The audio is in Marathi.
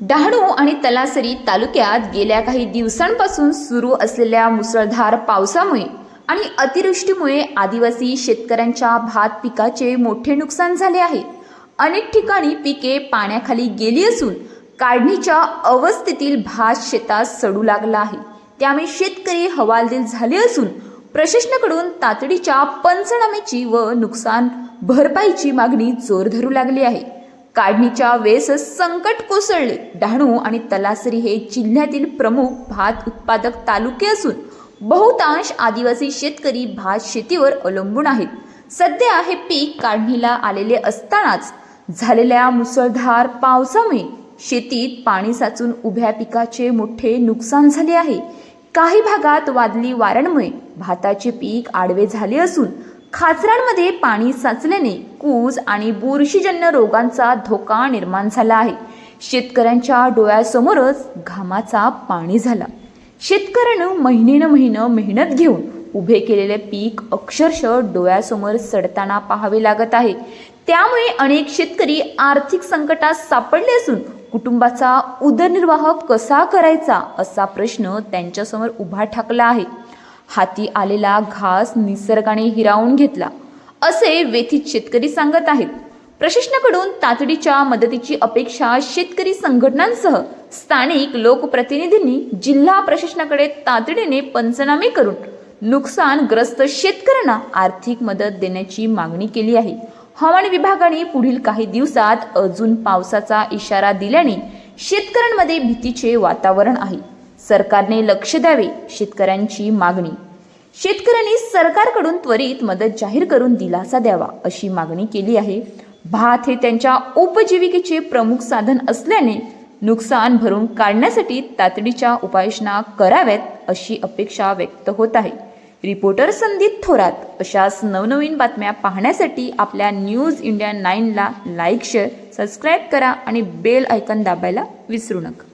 डहाणू आणि तलासरी तालुक्यात गेल्या काही दिवसांपासून सुरू असलेल्या मुसळधार पावसामुळे आणि अतिवृष्टीमुळे आदिवासी शेतकऱ्यांच्या भात पिकाचे मोठे नुकसान झाले आहे. अनेक ठिकाणी पिके पाण्याखाली गेली असून काढणीच्या अवस्थेतील भात शेतात सडू लागला आहे. त्यामुळे शेतकरी हवालदिल झाले असून प्रशासनाकडून तातडीच्या पंचनाम्याची व नुकसान भरपाईची मागणी जोर धरू लागली आहे. काढणीच्या वेळेस संकट कोसळले. डहाणू आणि तलासरी हे जिल्ह्यातील प्रमुख भात उत्पादक तालुके असून बहुतांश आदिवासी शेतकरी भात शेतीवर अवलंबून आहेत. सध्या हे पीक काढणीला आलेले असतानाच झालेल्या मुसळधार पावसामुळे शेतीत पाणी साचून उभ्या पिकाचे मोठे नुकसान झाले आहे. काही भागात वादली वाऱ्यांमुळे भाताचे पीक आडवे झाले असून खाचरांमध्ये पाणी साचल्याने कूज आणि बुरशीजन्य रोगांचा धोका निर्माण झाला आहे. शेतकऱ्यांच्या डोळ्यासमोरच घामाचा पाणी झाला. शेतकऱ्यानं महिनेनं महिनं मेहनत घेऊन उभे केलेले पीक अक्षरशः डोळ्यासमोर सडताना पाहावे लागत आहे. त्यामुळे अनेक शेतकरी आर्थिक संकटात सापडले असून कुटुंबाचा उदरनिर्वाह कसा करायचा असा प्रश्न त्यांच्यासमोर उभा ठाकला आहे. हाती आलेला घास निसर्गाने हिरावून घेतला. असे वेथित शेतकरी सांगत आहेत. प्रशासनाकडून तातडीच्या मदतीची अपेक्षा शेतकरी संघटनांसह स्थानिक लोकप्रतिनिधींनी जिल्हा प्रशासनाकडे तातडीने पंचनामे करून नुकसानग्रस्त शेतकऱ्यांना आर्थिक मदत देण्याची मागणी केली आहे. हवामान विभागाने पुढील काही दिवसात अजून पावसाचा इशारा दिल्याने शेतकऱ्यांमध्ये भीतीचे वातावरण आहे. सरकारने लक्ष द्यावे शेतकऱ्यांची मागणी. शेतकऱ्यांनी सरकारकडून त्वरित मदत जाहीर करून दिलासा द्यावा अशी मागणी केली आहे. भात हे त्यांच्या उपजीविकेचे प्रमुख साधन असल्याने नुकसान भरून काढण्यासाठी तातडीच्या उपाययोजना कराव्यात अशी अपेक्षा व्यक्त होत आहे. रिपोर्टर संदीप थोरात अशाच नवनवीन बातम्या पाहण्यासाठी आपल्या न्यूज इंडिया नाईनला लाईक शेअर सबस्क्राईब करा आणि बेल आयकन दाबायला विसरू नका.